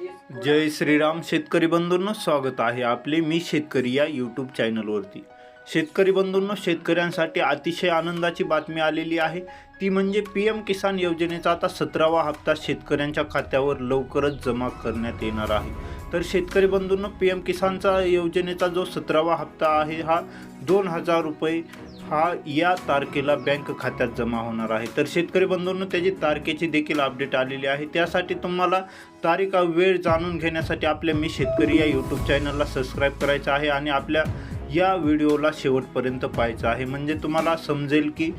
जय श्रीराम शेतकरी बंधूंनो स्वागत आहे आपले मी शेतकरी या यूट्यूब चॅनलवरती शेतकरी बंधूंनो शेतकऱ्यांसाठी अतिशय आनंदाची बातमी आलेली आहे. ती म्हणजे पी एम किसान योजनेचा आता सतरावा हप्ता शेतकऱ्यांच्या खात्यावर लवकरच जमा करण्यात येणार आहे. तर शेतकरी बंधूंनो पी एम किसानचा योजनेचा जो सतरावा हप्ता आहे हा दोन हजार रुपये हा या तारखेला बँक खात्यात जमा होणार आहे. तर शेतकरी बंधूंनो त्याची तारखेची देखील अपडेट आलेली आहे. त्यासाठी तुम्हाला तारीख वेळ जाणून घेण्यासाठी आपल्या मी शेतकरी या यूट्यूब चॅनलला सबस्क्राईब करायचं आहे आणि आपल्या या व्हिडिओला शेवटपर्यंत पाहायचं आहे. म्हणजे तुम्हाला समजेल की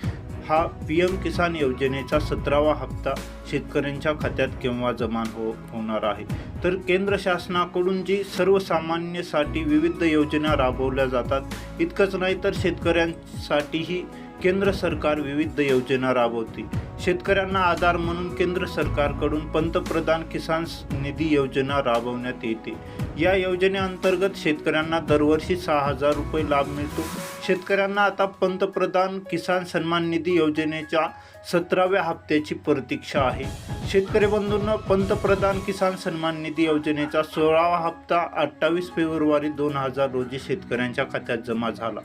हा पी एम किसान योजनेचा सतरावा हप्ता शेतकऱ्यांच्या खात्यात केव्हा जमा हो होणार आहे? तर केंद्र शासनाकडून जी सर्वसामान्यसाठी विविध योजना राबवल्या जातात इतकंच नाही तर शेतकऱ्यांसाठीही केंद्र सरकार विविध योजना राबवते. शेतकऱ्यांना आधार म्हणून केंद्र सरकारकडून पंतप्रधान किसान निधी योजना राबवण्यात येते. या योजनेअंतर्गत शेतकऱ्यांना दरवर्षी सहा हजार रुपये लाभ मिळतो. शेतकऱ्यांना आता पंतप्रधान किसान सन्मान निधी योजनेच्या सतराव्या हप्त्याची प्रतीक्षा आहे. शेतकरी बंधूंना पंतप्रधान किसान सन्मान निधी योजनेचा सोळावा हप्ता अठ्ठावीस फेब्रुवारी दोन हजार रोजी शेतकऱ्यांच्या खात्यात जमा झाला.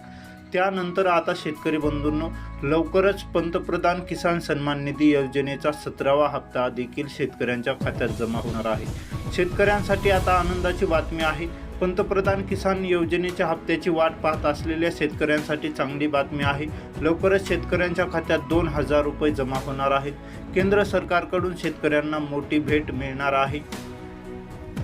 त्यानंतर आता शेतकरी बंधूंनो लवकरच पंतप्रधान किसान सन्मान निधी योजनेचा सतरावा हप्ता देखील शेतकऱ्यांच्या खात्यात जमा होणार आहे. शेतकऱ्यांसाठी आता आनंदाची बातमी आहे. पंतप्रधान किसान योजनेच्या हप्त्याची वाट पाहत असलेल्या शेतकऱ्यांसाठी चांगली बातमी आहे. लवकरच शेतकऱ्यांच्या खात्यात दोन हजार रुपये जमा होणार आहेत. केंद्र सरकारकडून शेतकऱ्यांना मोठी भेट मिळणार आहे.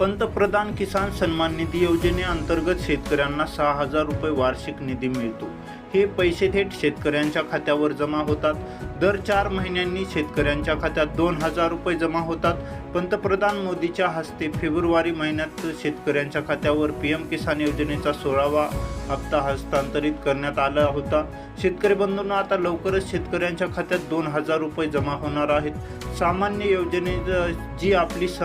पंतप्रधान किसान सन्मान निधी योजनेअंतर्गत शेतकऱ्यांना सहा हजार रुपये वार्षिक निधी मिळतो. हे पैसे थेट शेतकऱ्यांच्या खात्यावर जमा होतात. दर चार महिन्यांनी शेतकऱ्यांच्या खात्यात दोन हजार रुपये जमा होतात. पंतप्रधान मोदीच्या हस्ते फेब्रुवारी महिन्यात शेतकऱ्यांच्या खात्यावर पी एम किसान योजनेचा सोळावा हप्ता हस्तांतरित करण्यात आला होता. शेतकरी बंधूंना आता लवकरच शेतकऱ्यांच्या खात्यात दोन हजार रुपये जमा होणार आहेत. सामान्य योजने जी आपली स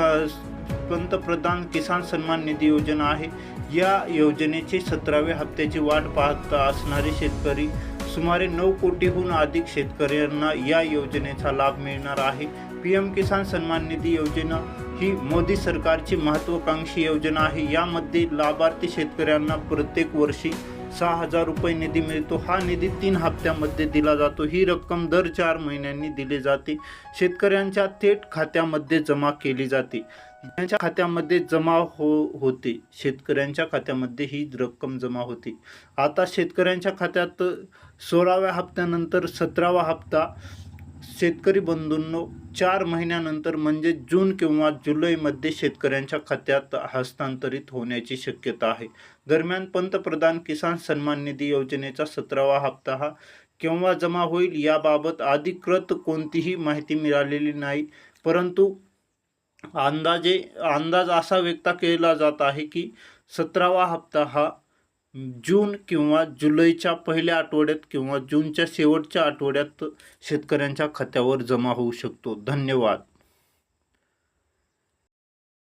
पंतप्रधान किसान सन्मान निधी योजना आहे. या योजनेची सतराव्या हप्त्याची वाट पाहत असणारे शेतकरी सुमारे नऊ कोटीहून अधिक शेतकऱ्यांना या योजनेचा लाभ मिळणार आहे. पी एम किसान सन्मान निधी योजना ही मोदी सरकारची महत्त्वाकांक्षी योजना आहे. यामध्ये लाभार्थी शेतकऱ्यांना प्रत्येक वर्षी सहा हजार रुपये निधी मिळतो. हा निधी तीन हप्त्यामध्ये दिला जातो. ही रक्कम दर चार महिन्यांनी दिली जाते. शेतकऱ्यांच्या थेट खात्यामध्ये जमा केली जाते. त्यांच्या खात्यामध्ये जमा हो होते शेतकऱ्यांच्या खात्यामध्ये ही रक्कम जमा होते. आता शेतकऱ्यांच्या खात्यात सोळाव्या हप्त्यानंतर सतरावा हप्ता शेतकरी बंधूंनो चार महिन्यानंतर म्हणजे जून किंवा जुलैमध्ये शेतकऱ्यांच्या खात्यात हस्तांतरित होण्याची शक्यता आहे. दरम्यान पंतप्रधान किसान सन्मान निधी योजनेचा सतरावा हप्ता हा केव्हा जमा होईल याबाबत अधिकृत कोणतीही माहिती मिळालेली नाही. परंतु अंदाजे अंदाज असा व्यक्त केला जात आहे की सतरावा हप्ता हा जून किंवा जुलैच्या पहिल्या आठवड्यात किंवा जूनच्या शेवटच्या आठवड्यात शेतकऱ्यांच्या खात्यावर जमा होऊ शकतो. धन्यवाद.